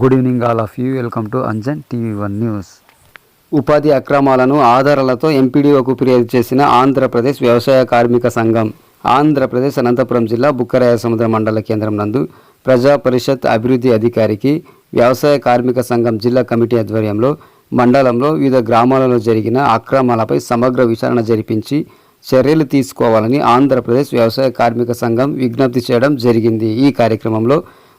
Good evening all of you welcome to Anjan TV one news ఉపాధి అక్రమాలను ఆధారాలతో ఎంపీడీఓకు ఫిర్యాదు చేసిన ఆంధ్రప్రదేశ్ వ్యవసాయ కార్మిక సంఘం ఆంధ్రప్రదేశ్ అనంతపురం జిల్లా బుక్కరాయ సముద్ర మండల కేంద్రం నందు ప్రజా పరిషత్ అభివృద్ధి అధికారికి వ్యవసాయ కార్మిక సంఘం జిల్లా కమిటీ ఆధ్వర్యంలో మండలంలో వివిధ గ్రామాలలో జరిగిన అక్రమాలపై సమగ్ర విచారణ జరిపించి చర్యలు తీసుకోవాలని ఆంధ్రప్రదేశ్ వ్యవసాయ కార్మిక సంఘం విజ్ఞప్తి చేయడం జరిగింది. ఈ కార్యక్రమంలో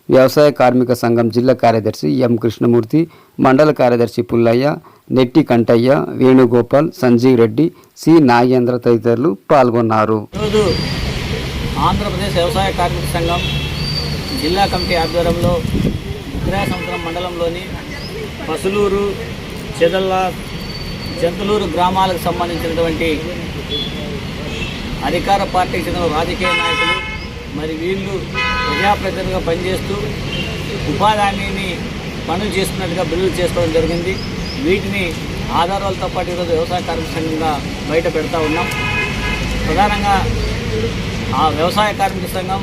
వ్యవసాయ కార్మిక సంఘం జిల్లా కార్యదర్శి ఎం కృష్ణమూర్తి మండల కార్యదర్శి పుల్లయ్య నెట్టి కంటయ్య వేణుగోపాల్ సంజీవ్ రెడ్డి సి నాగేంద్ర తదితరులు పాల్గొన్నారు. ఈరోజు ఆంధ్రప్రదేశ్ వ్యవసాయ కార్మిక సంఘం జిల్లా కమిటీ ఆధ్వర్యంలో ఉగ్రా సముద్రం మండలంలోని పసులూరు చెదల్ల జంతులూరు గ్రామాలకు సంబంధించినటువంటి అధికార పార్టీకి చెందిన రాజకీయ నాయకులు మరి వీళ్ళు ప్రజాప్రతినిధిగా పనిచేస్తూ ఉపాధి హామీని పనులు చేస్తున్నట్టుగా బిల్లులు చేసుకోవడం జరిగింది. వీటిని ఆధారాలతో పాటు ఈరోజు వ్యవసాయ కార్మిక సంఘంగా బయట పెడతా ఉన్నాం. ప్రధానంగా ఆ వ్యవసాయ కార్మిక సంఘం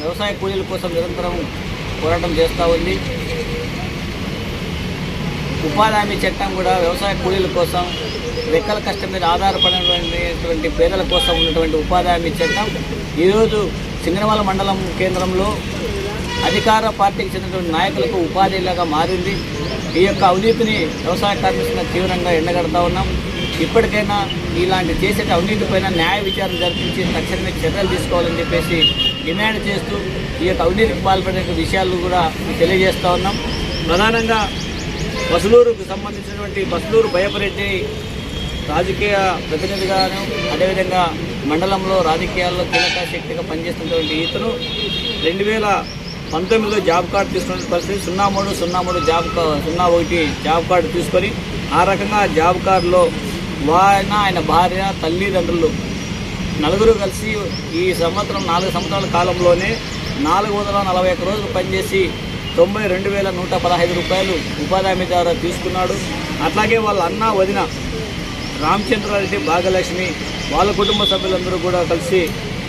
వ్యవసాయ కూలీల కోసం నిరంతరం పోరాటం చేస్తూ ఉంది. ఉపాధి హామీ చట్టం కూడా వ్యవసాయ కూలీల కోసం రెక్కల కష్టం మీద ఆధారపడినటువంటి పేదల కోసం ఉన్నటువంటి ఉపాధి హామీ చట్టం ఈరోజు సింగనమల మండలం కేంద్రంలో అధికార పార్టీకి చెందినటువంటి నాయకులకు ఉపాధిలాగా మారింది. ఈ యొక్క అవినీతిని వ్యవసాయ కార్మికులను తీవ్రంగా ఎండగడతా ఉన్నాం. ఇప్పటికైనా ఇలాంటి చేసే అవినీతి పైన న్యాయ విచారణ జరిపించి తక్షణమే చర్యలు తీసుకోవాలని చెప్పేసి డిమాండ్ చేస్తూ ఈ యొక్క అవినీతికి పాల్పడే విషయాలు కూడా తెలియజేస్తూ ఉన్నాం. ప్రధానంగా బసులూరుకు సంబంధించినటువంటి బసులూరు భయపరెడ్డి రాజకీయ ప్రతినిధిగాను అదేవిధంగా మండలంలో రాజకీయాల్లో కీలక శక్తిగా పనిచేస్తున్నటువంటి ఇతను రెండు వేల పంతొమ్మిదిలో జాబ్ కార్డు తీసుకున్న పరిస్థితి సున్నా మూడు సున్నా మూడు జాబ్ సున్నా ఒకటి జాబ్ కార్డు తీసుకొని ఆ రకంగా జాబ్ కార్డులో ఆయన ఆయన భార్య తల్లిదండ్రులు నలుగురు కలిసి ఈ సంవత్సరం నాలుగు సంవత్సరాల కాలంలోనే నాలుగు వందల నలభై ఒక్క రోజులు పనిచేసి తొంభై రెండు వేల నూట పదహైదు రూపాయలు ఉపాధి హామీ ద్వారా తీసుకున్నాడు. అట్లాగే వాళ్ళ అన్న వదిన రామచంద్రారెడ్డి భాగలక్ష్మి వాళ్ళ కుటుంబ సభ్యులందరూ కూడా కలిసి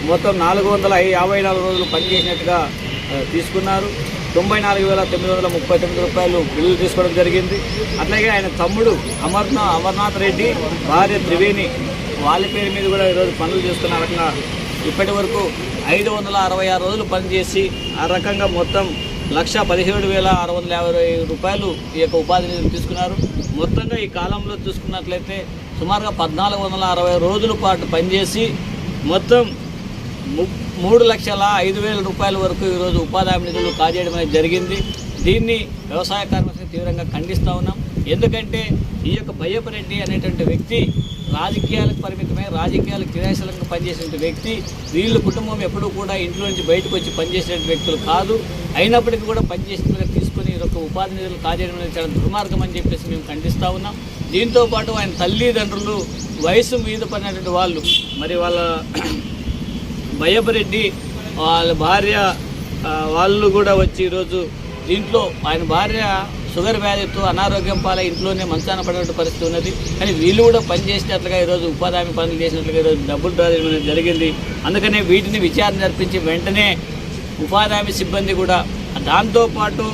మొత్తం నాలుగు వందల యాభై నాలుగు రోజులు పనిచేసినట్టుగా తీసుకున్నారు. తొంభై నాలుగు వేల తొమ్మిది వందల ముప్పై తొమ్మిది రూపాయలు బిల్లులు తీసుకోవడం జరిగింది. అట్లాగే ఆయన తమ్ముడు అమర్నా అమర్నాథ్ రెడ్డి భార్య త్రివేణి వాళ్ళ పేరు మీద కూడా ఈరోజు పనులు చేస్తున్న రకంగా ఇప్పటి వరకు ఐదు వందల అరవై ఆరు రోజులు పనిచేసి ఆ రకంగా మొత్తం లక్ష పదిహేడు వేల ఆరు వందల యాభై రూపాయలు ఈ యొక్క ఉపాధి నిధులు తీసుకున్నారు. మొత్తంగా ఈ కాలంలో చూసుకున్నట్లయితే సుమారుగా పద్నాలుగు వందల అరవై రోజుల పాటు పనిచేసి మొత్తం ము- మూడు లక్షల ఐదు వేల రూపాయల వరకు ఈరోజు ఉపాధి హామీ నిధులు కాజేయడం అనేది జరిగింది. దీన్ని వ్యవసాయ కార్మికులు తీవ్రంగా ఖండిస్తూ ఉన్నాం. ఎందుకంటే ఈ యొక్క బయ్యపరెడ్డి అనేటువంటి వ్యక్తి రాజకీయాలకు పరిమితమై రాజకీయాలకు క్రియాశీలంగా పనిచేసిన వ్యక్తి వీళ్ళ కుటుంబం ఎప్పుడూ కూడా ఇంట్లో నుంచి బయటకు వచ్చి పనిచేసే వ్యక్తులు కాదు. అయినప్పటికీ కూడా పనిచేసిన తీసుకొని ఈ యొక్క ఉపాధి నిధులు కాజేయడం అనేది చాలా దుర్మార్గం అని చెప్పేసి మేము ఖండిస్తూ ఉన్నాం. దీంతో పాటు ఆయన తల్లిదండ్రులు వయసు మీద పడినటువంటి వాళ్ళు మరి వాళ్ళ భయపరెడ్డి వాళ్ళ భార్య వాళ్ళు కూడా వచ్చి ఈరోజు దీంట్లో ఆయన భార్య షుగర్ వ్యాధితో అనారోగ్యం పాల ఇంట్లోనే మంచాన పడినట్టు పరిస్థితి ఉన్నది. కానీ వీళ్ళు కూడా పనిచేసినట్లుగా ఈరోజు ఉపాధి హామీ పనులు చేసినట్లుగా ఈరోజు డబ్బులు డ్రా అనేది జరిగింది. అందుకనే వీటిని విచారణ జరిపించి వెంటనే ఉపాధి హామీ సిబ్బంది కూడా దాంతోపాటు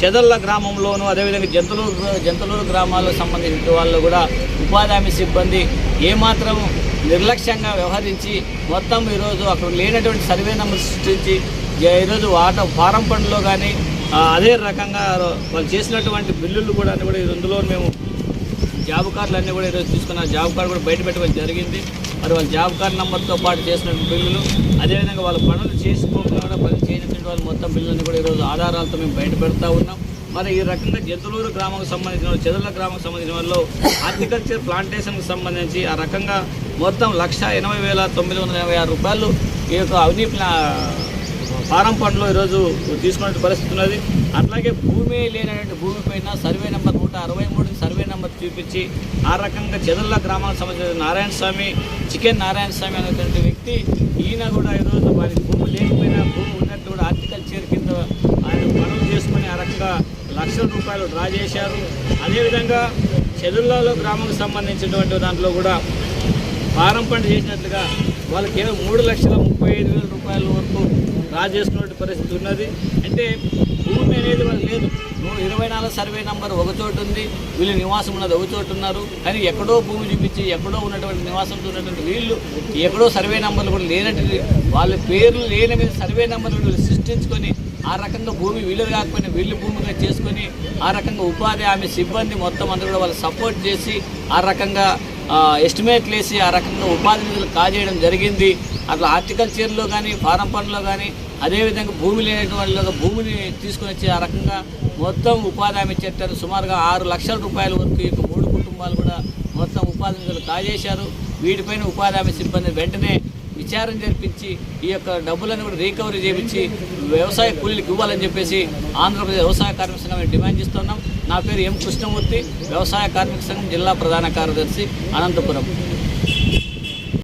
చెదల్ల గ్రామంలోను అదేవిధంగా జంతులూరు జంతులూరు గ్రామాలకు సంబంధించిన వాళ్ళు కూడా ఉపాధి హామీ సిబ్బంది ఏమాత్రం నిర్లక్ష్యంగా వ్యవహరించి మొత్తం ఈరోజు అక్కడ లేనటువంటి సర్వే నెంబర్ సృష్టించి ఈరోజు వాట ఫారం పనుల్లో కానీ అదే రకంగా వాళ్ళు చేసినటువంటి బిల్లులు కూడా అన్నీ కూడా ఇందులో మేము జాబ్ కార్డులు అన్నీ కూడా ఈరోజు తీసుకున్న. జాబ్ కార్డు కూడా బయట పెట్టడం జరిగింది. మరి వాళ్ళ జాబ్ కార్డు నెంబర్తో పాటు చేసిన బిల్లులు అదేవిధంగా వాళ్ళ పనులు చేసుకోకుండా కూడా పని చేయనటువంటి వాళ్ళు మొత్తం బిల్లులను కూడా ఈరోజు ఆధారాలతో మేము బయట పెడతా ఉన్నాం. మరి ఈ రకంగా జంతులూరు గ్రామంకి సంబంధించిన వాళ్ళు, చెదల గ్రామంకి సంబంధించిన వాళ్ళు హార్టికల్చర్ ప్లాంటేషన్కి సంబంధించి ఆ రకంగా మొత్తం లక్ష ఎనభై వేల తొమ్మిది వందల ఎనభై ఆరు రూపాయలు ఈ యొక్క అవినీతి ఫారం పనులు ఈరోజు తీసుకునే పరిస్థితి ఉన్నది. అట్లాగే భూమి లేనటువంటి భూమి పైన సర్వే నెంబర్ నూట అరవై మూడు సర్వే నెంబర్ చూపించి ఆ రకంగా చెదల్ల గ్రామానికి సంబంధించిన నారాయణ స్వామి చికెన్ నారాయణ స్వామి అనేటువంటి వ్యక్తి ఈయన కూడా ఈరోజు వారి భూమి లేకపోయినా భూమి ఉన్నట్టు కూడా హార్టికల్చర్ కింద ఆయన పనులు చేసుకుని ఆ రకంగా లక్షల రూపాయలు డ్రా చేశారు. అదేవిధంగా చెదుల్లలో గ్రామంకి సంబంధించినటువంటి దాంట్లో కూడా పారం పంట చేసినట్లుగా వాళ్ళు కేవలం మూడు లక్షల ముప్పై ఐదు వేల రూపాయల వరకు డ్రా చేసుకునే పరిస్థితి ఉన్నది. అంటే భూమి అనేది వాళ్ళు లేదు. నూట ఇరవై నాలుగు సర్వే నంబర్ ఒక చోటు ఉంది వీళ్ళు నివాసం ఉన్నది ఒక చోటు ఉన్నారు. కానీ ఎక్కడో భూమి చూపించి ఎక్కడో ఉన్నటువంటి నివాసంతో ఉన్నటువంటి వీళ్ళు ఎక్కడో సర్వే నంబర్లు కూడా లేనట్టు వాళ్ళ పేర్లు లేని మీద సర్వే నంబర్లు వీళ్ళు సృష్టించుకొని ఆ రకంగా భూమి వీళ్ళు కాకపోయినా వీళ్ళు భూమిగా చేసుకొని ఆ రకంగా ఉపాధి హామీ సిబ్బంది మొత్తం అందరూ కూడా వాళ్ళు సపోర్ట్ చేసి ఆ రకంగా ఎస్టిమేట్లు వేసి ఆ రకంగా ఉపాధి నిధులు కాజేయడం జరిగింది. అట్లా హార్టికల్చర్లో కానీ ఫారం పనుల్లో కానీ అదేవిధంగా భూమి లేనటువంటి వాళ్ళ భూమిని తీసుకుని వచ్చి ఆ రకంగా మొత్తం ఉపాధి హామీ చట్టాన్ని సుమారుగా ఆరు లక్షల రూపాయల వరకు ఈ మూడు కుటుంబాలు కూడా మొత్తం ఉపాధి నిధులు కాజేశారు. వీటిపైన ఉపాధి హామీ సిబ్బంది వెంటనే విచారణ జరిపించి ఈ యొక్క డబ్బులను కూడా రీకవరీ చేయించి వ్యవసాయ కూలీలకు ఇవ్వాలని చెప్పేసి ఆంధ్రప్రదేశ్ వ్యవసాయ కార్మిక సంఘం మేము డిమాండ్ చేస్తున్నాం. నా పేరు ఎం కృష్ణమూర్తి వ్యవసాయ కార్మిక సంఘం జిల్లా ప్రధాన కార్యదర్శి అనంతపురం.